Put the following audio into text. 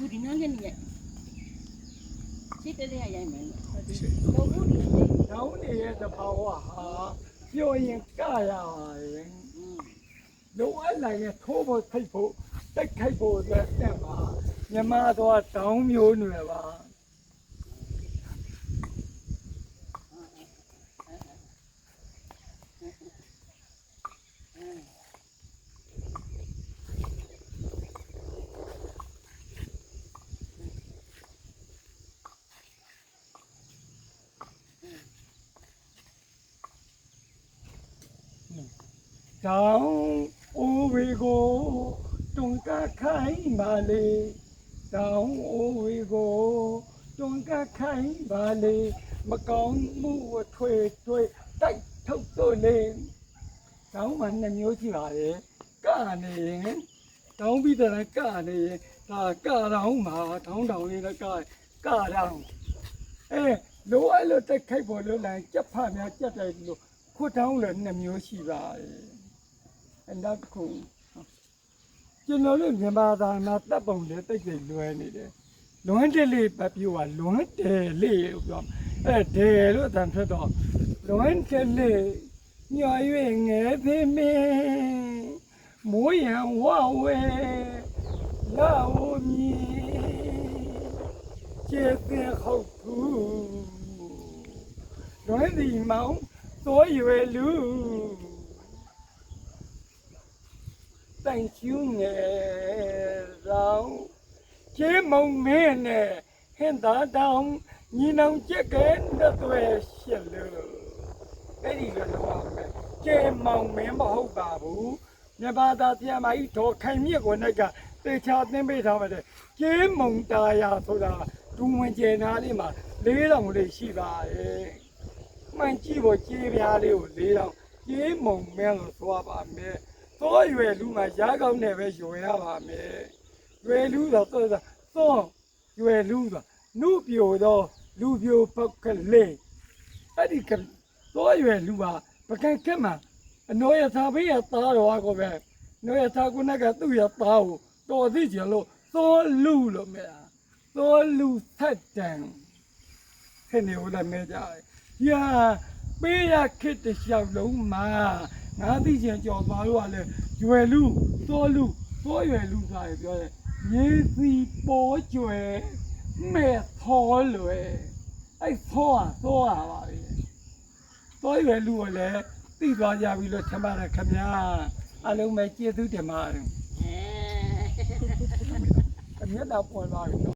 လူဒီနားကနေရိုက်ရှိတဲ့တဲ့ရိုက်မယ်ဟုတ်ဒီတော့ဘူးဒီစိတ်တောင်းနေရဲ့တဘာဝဟာပြောရင်ကရရင်อืมလိုအပ်လာရင်ထိုးဖို့ထိတ်ဖို့တိုက်ခိုက်ဖို့အတွက်တက်ပါမြမတော့တောင်းမျိုးနွယ်ပါ တောင်းအိုဝေကိုတွန်ကခိုင်းပါလေတောင်းအိုဝေကိုတွန်ကခိုင်းပါလေမကောင်းမှုအထွေထွေတိုက်ထုတ်တော့လေတောင်းမှနှစ်မျိုးရှိပါလေကနေရင်တောင်းပြီးတဲ့ကနေရင်ဒါကတောင်းမှာတောင်းတောင်းလေးလည်းကကတောင်းအဲလိုအပ်လို့တက်ခိုက်ပေါ်လို့လည်းကြက်ဖများကြက်တယ်လို့ ခွတ်တောင်းလည်းနှစ်မျိုးရှိပါတယ်အနောက်တစ်ခုကျွန်တော်တို့မြန်မာသားမှာတပ်ပုံလေးတိတ်တိတ်လွဲနေတယ်လွမ်းတယ်လေးပပြိုးကလွမ်းတယ်လေးလို့ပြောအဲ့တယ်လို့အတန်ထွက်တော့လွမ်းတယ်လေးညွှန်၍ငယ်ဖေးမင်းမိုးရန်ဝဝဲလာဝမီကျေတဲ့ဟုတ်ဘူးလွမ်းဒီမောင် သောရွယ်လူတိုင်ကျူးငယ်ဆောင်ကျဲမုံမင်းနဲ့ဟင်သာတောင်ညီနောင်ကြက်ကဲတဲ့သွဲရှစ်လို့အဲ့ဒီလိုတော့မယ်ကျဲမောင်မင်းမဟုတ်ပါဘူးမြတ်ဘာသာတရားမကြီးတော်ခိုင်မြစ်ကိုနဲ့ကတေချာသင်ပေးထားပါတယ်ကျဲ မုံတာယာဆိုတာဒူဝင်ကျဲနာလေးမှာလေးတောင်လေးရှိပါရဲ့မှန်ကြည့်ဖို့ကြေးပြားလေးကိုလေးတောင်ကျဲမုံမင်းလို့သွားပါမယ်သောရွယ်လူမှာရားကောင်းနဲ့ပဲရွယ်ရပါမယ်ရွယ်လူတော့သောသောရွယ်လူတော့နုပြိုတော့လူပြိုပုတ်ကလေးအဲ့ဒီကသောရွယ်လူဟာပကံကက်မှာအနောရသာဘေးရသားတော်ကောပဲနောရသာကုနကသူ့ရသားကိုတော်သိကြလို့သောလူလို့မြဲသောလူဆက်တန်ခနေဦးလည်းမဲကြတယ် ယာပေးရခစ်တစ်လျှောက်လုံးမှာငါသိချင်ကြော်သွားလို့ကလည်းရွယ်လူသောလူသောရွယ်လူသာရပြောတယ်ရေစီပေါ်ကျွယ်မဲ့သောလွယ်အဲ့သောอ่ะသောอ่ะပါပဲသောရွယ်လူကိုလည်းသိသွားကြပြီလို့ထင်ပါတယ်ခင်ဗျာအလုံးပဲကျေးဇူးတင်ပါတယ် အဲ အမျက်တော်ပေါ်လာပြီနော်